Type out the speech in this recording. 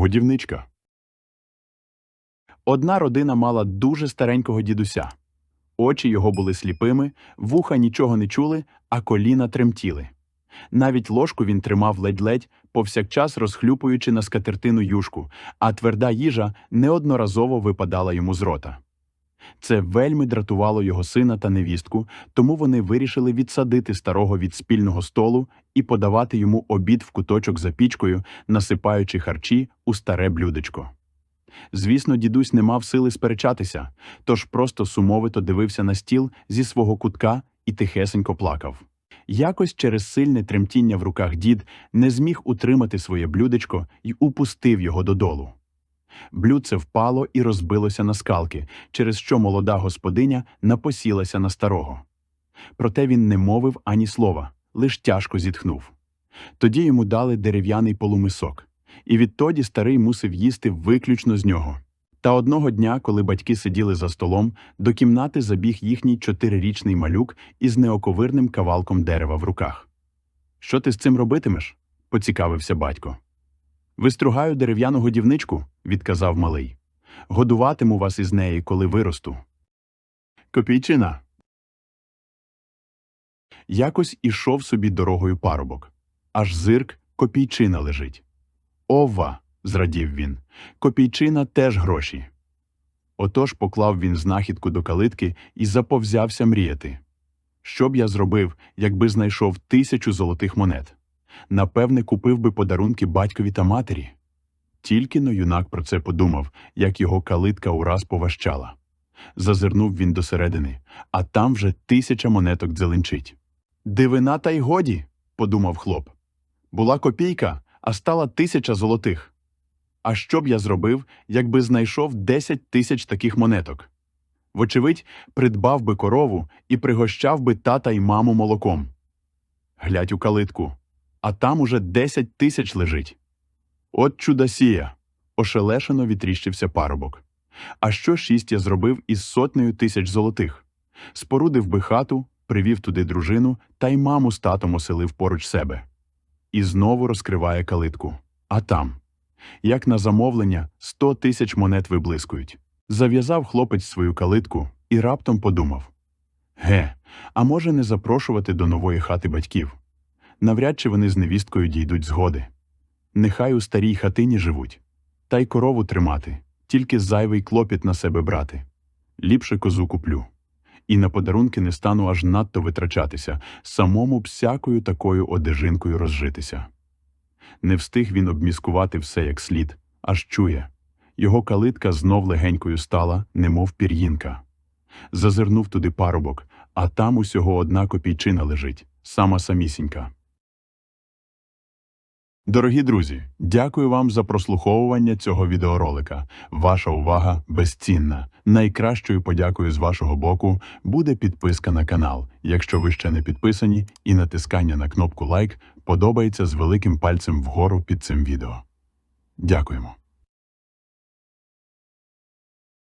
Годівничка. Одна родина мала дуже старенького дідуся. Очі його були сліпими, вуха нічого не чули, а коліна тремтіли. Навіть ложку він тримав ледь-ледь, повсякчас розхлюпуючи на скатертину юшку, а тверда їжа неодноразово випадала йому з рота. Це вельми дратувало його сина та невістку, тому вони вирішили відсадити старого від спільного столу і подавати йому обід в куточок за пічкою, насипаючи харчі у старе блюдечко. Звісно, дідусь не мав сили сперечатися, тож просто сумовито дивився на стіл зі свого кутка і тихесенько плакав. Якось через сильне тремтіння в руках дід не зміг утримати своє блюдечко і упустив його додолу. Блюдце впало і розбилося на скалки, через що молода господиня напосілася на старого. Проте він не мовив ані слова, лиш тяжко зітхнув. Тоді йому дали дерев'яний полумисок, і відтоді старий мусив їсти виключно з нього. Та одного дня, коли батьки сиділи за столом, до кімнати забіг їхній чотирирічний малюк із неоковирним кавалком дерева в руках. Що ти з цим робитимеш? поцікавився батько. Вистругаю дерев'яну годівничку, відказав малий. Годуватиму вас із неї, коли виросту. Копійчина. Якось ішов собі дорогою парубок. Аж зирк копійчина лежить. Ова. зрадів він. Копійчина теж гроші. Отож поклав він знахідку до калитки і заповзявся мріяти. Що б я зробив, якби знайшов тисячу золотих монет? Напевне, купив би подарунки батькові та матері. Тільки но юнак про це подумав, як його калитка ураз поважчала. Зазирнув він досередини, а там вже тисяча монеток дзеленчить. Дивина та й годі, подумав хлоп. Була копійка, а стала тисяча золотих. А що б я зробив, якби знайшов десять тисяч таких монеток? Вочевидь, придбав би корову і пригощав би тата й маму молоком. Глядь у калитку, а там уже десять тисяч лежить. От чудосія! ошелешено відріщився парубок. А що шість я зробив із сотнею тисяч золотих? Спорудив би хату, привів туди дружину та й маму з татом оселив поруч себе. І знову розкриває калитку. А там, як на замовлення, сто тисяч монет виблискують. Зав'язав хлопець свою калитку і раптом подумав: Ге, а може не запрошувати до нової хати батьків? Навряд чи вони з невісткою дійдуть згоди. Нехай у старій хатині живуть, та й корову тримати, тільки зайвий клопіт на себе брати. Ліпше козу куплю. І на подарунки не стану аж надто витрачатися, самому всякою такою одежинкою розжитися. Не встиг він обміскувати все як слід, аж чує. Його калитка знов легенькою стала, немов пір'їнка. Зазирнув туди парубок, а там усього одна копійчина лежить, сама самісінька. Дорогі друзі, дякую вам за прослуховування цього відеоролика. Ваша увага безцінна. Найкращою подякою з вашого боку буде підписка на канал, якщо ви ще не підписані, і натискання на кнопку лайк подобається з великим пальцем вгору під цим відео. Дякуємо.